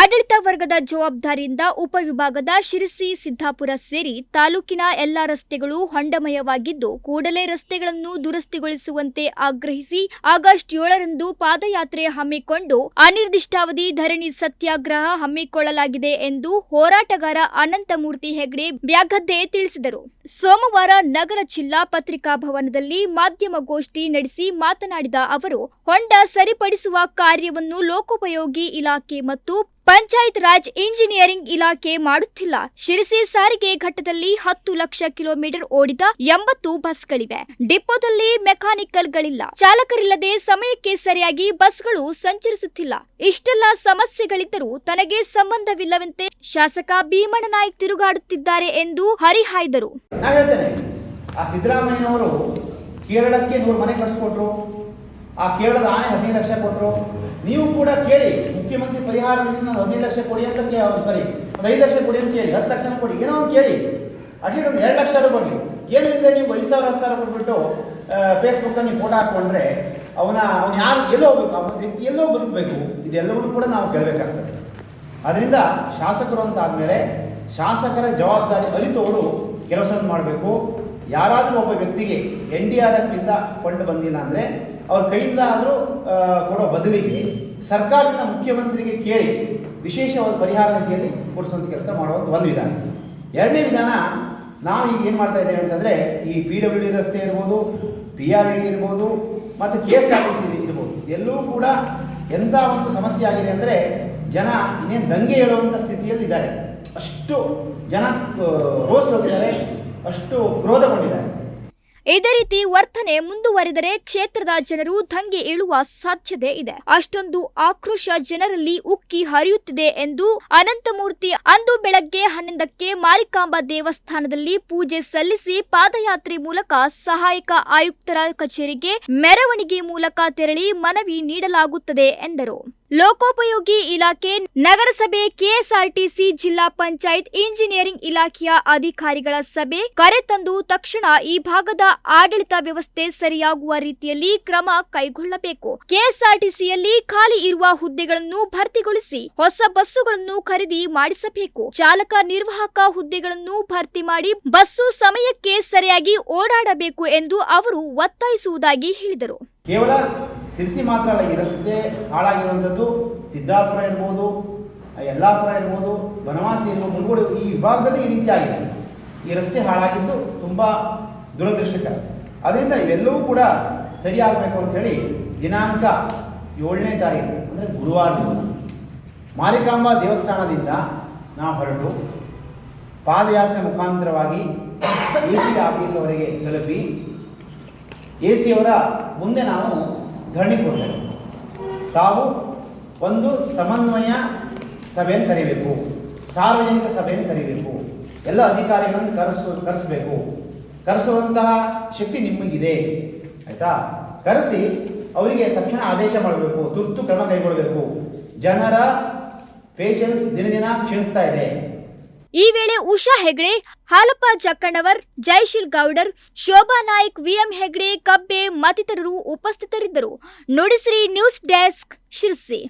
ಆಡಳಿತ ವರ್ಗದ ಜವಾಬ್ದಾರಿಯಿಂದ ಉಪವಿಭಾಗದ ಶಿರಸಿ, ಸಿದ್ದಾಪುರ ಸೇರಿ ತಾಲೂಕಿನ ಎಲ್ಲ ರಸ್ತೆಗಳು ಹೊಂಡಮಯವಾಗಿದ್ದು ಕೂಡಲೇ ರಸ್ತೆಗಳನ್ನು ದುರಸ್ತಿಗೊಳಿಸುವಂತೆ ಆಗ್ರಹಿಸಿ ಆಗಸ್ಟ್ ಏಳರಂದು ಪಾದಯಾತ್ರೆ ಹಮ್ಮಿಕೊಂಡು ಅನಿರ್ದಿಷ್ಟಾವಧಿ ಧರಣಿ ಸತ್ಯಾಗ್ರಹ ಹಮ್ಮಿಕೊಳ್ಳಲಾಗಿದೆ ಎಂದು ಹೋರಾಟಗಾರ ಅನಂತಮೂರ್ತಿ ಹೆಗ್ಡೆ ಬ್ಯಾಗದ್ದೆ ತಿಳಿಸಿದರು. ಸೋಮವಾರ ನಗರ ಜಿಲ್ಲಾ ಪತ್ರಿಕಾ ಭವನದಲ್ಲಿ ಮಾಧ್ಯಮಗೋಷ್ಠಿ ನಡೆಸಿ ಮಾತನಾಡಿದ ಅವರು, ಹೊಂಡ ಸರಿಪಡಿಸುವ ಕಾರ್ಯವನ್ನು ಲೋಕೋಪಯೋಗಿ ಇಲಾಖೆ ಮತ್ತು ಪಂಚಾಯತ್ ರಾಜ್ ಇಂಜಿನಿಯರಿಂಗ್ ಇಲಾಖೆ ಮಾಡುತ್ತಿಲ್ಲ. ಶಿರಸಿ ಸಾರಿಗೆ ಘಟ್ಟದಲ್ಲಿ ಹತ್ತು ಲಕ್ಷ ಕಿಲೋಮೀಟರ್ ಓಡಿದ ಎಂಬತ್ತು ಬಸ್ಗಳಿವೆ. ಡಿಪೋದಲ್ಲಿ ಮೆಕ್ಯಾನಿಕಲ್ಗಳಿಲ್ಲ. ಚಾಲಕರಿಲ್ಲದೆ ಸಮಯಕ್ಕೆ ಸರಿಯಾಗಿ ಬಸ್ಗಳು ಸಂಚರಿಸುತ್ತಿಲ್ಲ. ಇಷ್ಟೆಲ್ಲ ಸಮಸ್ಯೆಗಳಿದ್ದರೂ ತನಗೆ ಸಂಬಂಧವಿಲ್ಲವಂತೆ ಶಾಸಕ ಭೀಮಣ್ಣ ನಾಯ್ಕ್ ತಿರುಗಾಡುತ್ತಿದ್ದಾರೆ ಎಂದು ಹರಿಹಾಯ್ದರು. ಕೇರಳಕ್ಕೆ ಮನೆ ಕಟ್ಸ್ಕೊಟ್ರು, ಆ ಕೇರಳದ ಆನೆ ಹದಿನೈದು ಲಕ್ಷ ಕೊಟ್ಟರು ನೀವು ಕೂಡ ಕೇಳಿ, ಮುಖ್ಯಮಂತ್ರಿ ಪರಿಹಾರ ನಿಧಿ ನಾನು ಹದಿನೈದು ಲಕ್ಷ ಕೊಡಿ ಅಂತ ಕೇಳಿ ಸರಿ ಒಂದು ಐದು ಲಕ್ಷ ಕೊಡಿ ಅಂತ ಕೇಳಿ, ಹತ್ತು ಲಕ್ಷ ಕೊಡಿ, ಏನೋ ಒಂದು ಕೇಳಿ. ಅಟ್ಲೀಸ್ಟ್ ಒಂದು ಎರಡು ಲಕ್ಷ ಬರಲಿ ಏನು ನೀವು ಐದು ಸಾವಿರ, ಹತ್ತು ಸಾವಿರ ಕೊಟ್ಬಿಟ್ಟು ಫೇಸ್ಬುಕ್ಕಲ್ಲಿ ನೀವು ಫೋಟೋ ಹಾಕ್ಕೊಂಡ್ರೆ ಅವನ, ಅವನು ಯಾರು, ಎಲ್ಲೋ ಹೋಗ್ಬೇಕು, ಅವನ ವ್ಯಕ್ತಿ ಎಲ್ಲೋ ಬದುಕಬೇಕು. ಇದೆಲ್ಲವನ್ನೂ ಕೂಡ ನಾವು ಕೇಳಬೇಕಾಗ್ತದೆ. ಅದರಿಂದ ಶಾಸಕರು ಅಂತ ಆದಮೇಲೆ ಶಾಸಕರ ಜವಾಬ್ದಾರಿ ಅರಿತವರು ಕೆಲಸ ಮಾಡಬೇಕು. ಯಾರಾದರೂ ಒಬ್ಬ ವ್ಯಕ್ತಿಗೆ ಎನ್ ಡಿ ಆರ್ ಎಫ್ನಿಂದ ಫಂಡ್ ಬಂದಿಲ್ಲ ಅಂದರೆ ಅವ್ರ ಕೈಯಿಂದ ಆದರೂ ಕೊಡೋ ಬದಲಿಗೆ ಸರ್ಕಾರದಿಂದ ಮುಖ್ಯಮಂತ್ರಿಗೆ ಕೇಳಿ, ವಿಶೇಷವಾದ ಪರಿಹಾರ ನಿಧಿಯಲ್ಲಿ ಕೊಡಿಸುವಂಥ ಕೆಲಸ ಮಾಡುವಂಥ ಒಂದು ವಿಧಾನ. ಎರಡನೇ ವಿಧಾನ, ನಾವು ಈಗ ಏನು ಮಾಡ್ತಾ ಇದ್ದೇವೆ ಅಂತಂದರೆ, ಈ ಪಿ ಡಬ್ಲ್ಯೂ ಡಿ ರಸ್ತೆ ಇರ್ಬೋದು ಪಿ ಆರ್ ಇ ಡಿ ಇರ್ಬೋದು, ಮತ್ತು K S R T C ಇರ್ಬೋದು ಎಲ್ಲೂ ಕೂಡ ಎಂಥ ಒಂದು ಸಮಸ್ಯೆ ಆಗಿದೆ ಅಂದರೆ, ಜನ ಇನ್ನೇನು ದಂಗೆ ಹೇಳುವಂಥ ಸ್ಥಿತಿಯಲ್ಲಿ ಇದ್ದಾರೆ. ಅಷ್ಟು ಜನ ರೋಸ್ ಹೋಗಿದ್ದಾರೆ, ಅಷ್ಟು ಕ್ರೋಧಗೊಂಡಿದ್ದಾರೆ. ಇದೇ ರೀತಿ ವರ್ತನೆ ಮುಂದುವರೆದರೆ ಕ್ಷೇತ್ರದ ಜನರು ದಂಗೆ ಏಳುವ ಸಾಧ್ಯತೆ ಇದೆ. ಅಷ್ಟೊಂದು ಆಕ್ರೋಶ ಜನರಲ್ಲಿ ಉಕ್ಕಿ ಹರಿಯುತ್ತಿದೆ ಎಂದು ಅನಂತಮೂರ್ತಿ ಅಂದು ಬೆಳಗ್ಗೆ ಹನ್ನೊಂದಕ್ಕೆ ಮಾರಿಕಾಂಬಾ ದೇವಸ್ಥಾನದಲ್ಲಿ ಪೂಜೆ ಸಲ್ಲಿಸಿ ಪಾದಯಾತ್ರೆ ಮೂಲಕ ಸಹಾಯಕ ಆಯುಕ್ತರ ಕಚೇರಿಗೆ ಮೆರವಣಿಗೆ ಮೂಲಕ ತೆರಳಿ ಮನವಿ ನೀಡಲಾಗುತ್ತದೆ ಎಂದರು. ಲೋಕೋಪಯೋಗಿ ಇಲಾಖೆ, ನಗರಸಭೆ, ಕೆಎಸ್ಆರ್ಟಿಸಿ, ಜಿಲ್ಲಾ ಪಂಚಾಯತ್, ಇಂಜಿನಿಯರಿಂಗ್ ಇಲಾಖೆಯ ಅಧಿಕಾರಿಗಳ ಸಭೆ ಕರೆತಂದು ತಕ್ಷಣ ಈ ಭಾಗದ ಆಡಳಿತ ವ್ಯವಸ್ಥೆ ಸರಿಯಾಗುವ ರೀತಿಯಲ್ಲಿ ಕ್ರಮ ಕೈಗೊಳ್ಳಬೇಕು. ಕೆಎಸ್ಆರ್ಟಿಸಿಯಲ್ಲಿ ಖಾಲಿ ಇರುವ ಹುದ್ದೆಗಳನ್ನು ಭರ್ತಿಗೊಳಿಸಿ ಹೊಸ ಬಸ್ಸುಗಳನ್ನು ಖರೀದಿ ಮಾಡಿಸಬೇಕು. ಚಾಲಕ ನಿರ್ವಾಹಕ ಹುದ್ದೆಗಳನ್ನು ಭರ್ತಿ ಮಾಡಿ ಬಸ್ಸು ಸಮಯಕ್ಕೆ ಸರಿಯಾಗಿ ಓಡಾಡಬೇಕು ಎಂದು ಅವರು ಒತ್ತಾಯಿಸುವುದಾಗಿ ಹೇಳಿದರು. ಕೇವಲ ಸಿರ್ಸಿ ಮಾತ್ರ ಅಲ್ಲ ಈ ರಸ್ತೆ ಹಾಳಾಗಿರುವಂಥದ್ದು, ಸಿದ್ದಾಪುರ ಇರ್ಬೋದು, ಯಲ್ಲಾಪುರ ಇರ್ಬೋದು, ಬನವಾಸಿ ಇರ್ಬೋದು, ಮುಂಗೋಡು ಈ ವಿಭಾಗದಲ್ಲಿ ಈ ರೀತಿ ಆಗಿದೆ ಈ ರಸ್ತೆ ಹಾಳಾಗಿದ್ದು ತುಂಬ ದುರದೃಷ್ಟಕರ. ಅದರಿಂದ ಇವೆಲ್ಲವೂ ಕೂಡ ಸರಿಯಾಗಬೇಕು ಅಂತ ಹೇಳಿ ದಿನಾಂಕ ಏಳನೇ ತಾರೀಕು, ಅಂದರೆ ಗುರುವಾರ ದಿವಸ. ಮಾರಿಕಾಂಬಾ ದೇವಸ್ಥಾನದಿಂದ ನಾವು ಹೊರಟು, ಪಾದಯಾತ್ರೆ ಮುಖಾಂತರವಾಗಿ ಎ ಸಿ ಆಫೀಸ್ ಅವರಿಗೆ ತಲುಪಿ, ಎ ಸಿಯವರ ಮುಂದೆ ನಾವು ಧರಣಿ ಕೊಡಬೇಕು ತಾವು ಒಂದು ಸಮನ್ವಯ ಸಭೆಯನ್ನು ಕರಿಬೇಕು. ಸಾರ್ವಜನಿಕ ಸಭೆಯನ್ನು ಕರಿಬೇಕು. ಎಲ್ಲ ಅಧಿಕಾರಿಗಳನ್ನು ಕರೆಸು, ಕರೆಸಬೇಕು. ಕರೆಸುವಂತಹ ಶಕ್ತಿ ನಿಮಗಿದೆ. ಆಯಿತಾ? ಕರೆಸಿ ಅವರಿಗೆ ತಕ್ಷಣ ಆದೇಶ ಮಾಡಬೇಕು. ತುರ್ತು ಕ್ರಮ ಕೈಗೊಳ್ಳಬೇಕು. ಜನರ ಪೇಷನ್ಸ್ ದಿನ ದಿನ ಕ್ಷೀಣಿಸ್ತಾ ಇದೆ. ಈ ವೇಳೆ ಉಷಾ ಹೆಗ್ಡೆ, ಹಾಲಪ್ಪ ಜಕ್ಕಣ್ಣವರ್ ಜಯಶೀಲ್ ಗೌಡರ್, ಶೋಭಾ ನಾಯ್ಕ್, ವಿಎಂ ಹೆಗ್ಡೆ, ಕಬ್ಬೆ ಮತ್ತಿತರರು ಉಪಸ್ಥಿತರಿದ್ದರು. Nudisiri news desk Sirsi.